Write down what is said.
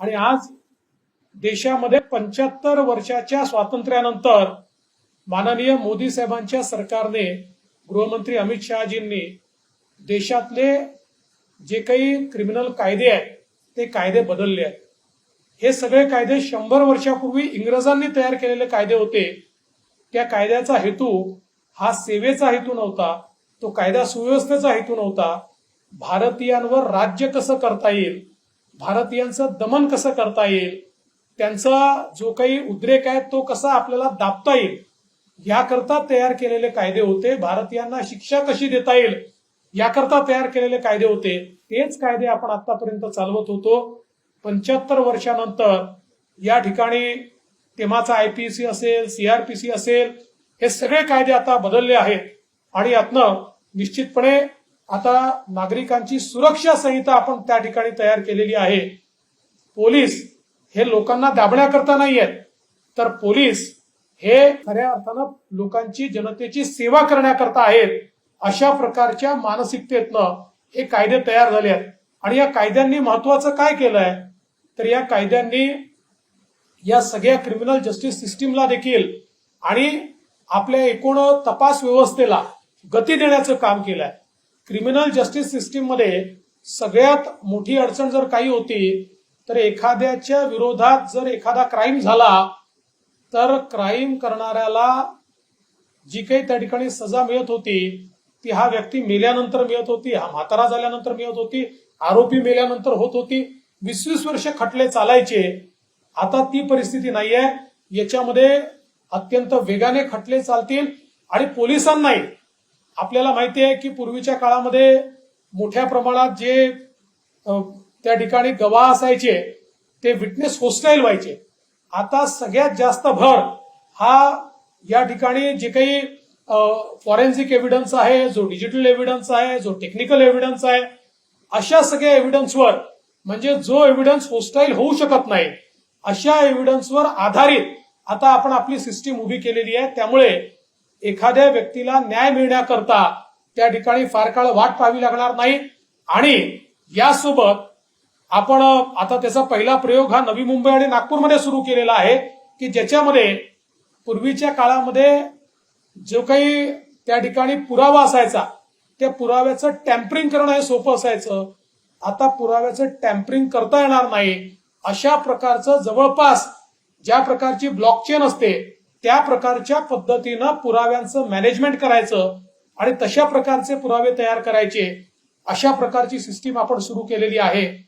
आणि आज देशामध्ये पंच्याहत्तर वर्षाच्या स्वातंत्र्यानंतर माननीय मोदी साहेबांच्या सरकारने गृहमंत्री अमित शहाजींनी देशातले जे काही क्रिमिनल कायदे आहेत ते कायदे बदलले आहेत. हे सगळे कायदे शंभर वर्षापूर्वी इंग्रजांनी तयार केलेले कायदे होते. त्या कायद्याचा हेतू हा सेवेचा हेतू नव्हता तो कायदा सुव्यवस्थेचा हेतू नव्हता. भारतीयांवर राज्य कसं करता येईल भारतीयांचं दमन कसं करता येईल? त्यांचा जो काही उद्रेक आहे तो कसा आपल्याला दाबता येईल? याकरता तयार केलेले कायदे होते. भारतीयांना शिक्षा कशी देता येईल? याकरता तयार केलेले कायदे होते. तेच कायदे आपण आतापर्यंत चालवत होतो. पंच्याहत्तर वर्षानंतर या ठिकाणी तेव्हाचा आयपीसी असेल सीआरपीसी असेल हे सगळे कायदे आता बदलले आहेत. आणि यातनं निश्चितपणे आता नागरिकांची सुरक्षा संहिता आपण त्या ठिकाणी तयार केलेली आहे. पोलीस हे लोकांना दाबण्याकरता नाही आहेत तर पोलीस हे खऱ्या अर्थानं लोकांची जनतेची सेवा करण्याकरता आहेत. अशा प्रकारच्या मानसिकतेतनं हे कायदे तयार झाले आहेत. आणि या कायद्यांनी महत्वाचं काय केलंय? तर या कायद्यांनी या सगळ्या क्रिमिनल जस्टिस सिस्टीमला देखील आणि आपल्या एकूण तपास व्यवस्थेला गती देण्याचं काम केलंय. क्रिमिनल जस्टिस सिस्टीममध्ये सगळ्यात मोठी अडचण जर काही होती तर एखाद्याच्या विरोधात जर एखादा क्राईम झाला तर क्राईम करणाऱ्याला जी काही त्या ठिकाणी सजा मिळत होती ती हा व्यक्ती मेल्यानंतर मिळत होती हा म्हातारा झाल्यानंतर मिळत होती आरोपी मेल्यानंतर होत होती वीस वीस वर्ष खटले चालायचे. आता ती परिस्थिती नाहीये. याच्यामध्ये अत्यंत वेगाने खटले चालतील आणि पोलिसांनाही. आपल्याला माहिती आहे की पूर्वीच्या काळामध्ये मोठ्या प्रमाणात जे त्या ठिकाणी गवाह असायचे ते विटनेस होस्टाईल व्हायचे. आता सगळ्यात जास्त भर हा या ठिकाणी जे काही फॉरेन्सिक एव्हिडन्स आहे जो डिजिटल एव्हिडन्स आहे जो टेक्निकल एव्हिडन्स आहे अशा सगळ्या एव्हिडन्सवर म्हणजे जो एव्हिडन्स होस्टाईल होऊ शकत नाही अशा एव्हिडन्सवर आधारित आता आपण आपली सिस्टीम उभी केलेली आहे. त्यामुळे एखाद्या व्यक्तीला न्याय मिळण्याकरता त्या ठिकाणी फार काळ वाट पाहावी लागणार नाही. आणि यासोबत आपण आता त्याचा पहिला प्रयोग हा नवी मुंबई आणि नागपूरमध्ये सुरू केलेला आहे की ज्याच्यामध्ये पूर्वीच्या काळामध्ये जो काही त्या ठिकाणी पुरावा असायचा त्या पुराव्याचं टॅम्परिंग करणं हे सोपं असायचं. आता पुराव्याचं टॅम्परिंग करता येणार नाही. अशा प्रकारचं जवळपास ज्या प्रकारची ब्लॉकचेन असते त्या प्रकारच्या पद्धतीनं पुराव्यांचं मॅनेजमेंट करायचं आणि तशा प्रकारचे पुरावे तयार करायचे अशा प्रकारची सिस्टीम आपण सुरू केलेली आहे.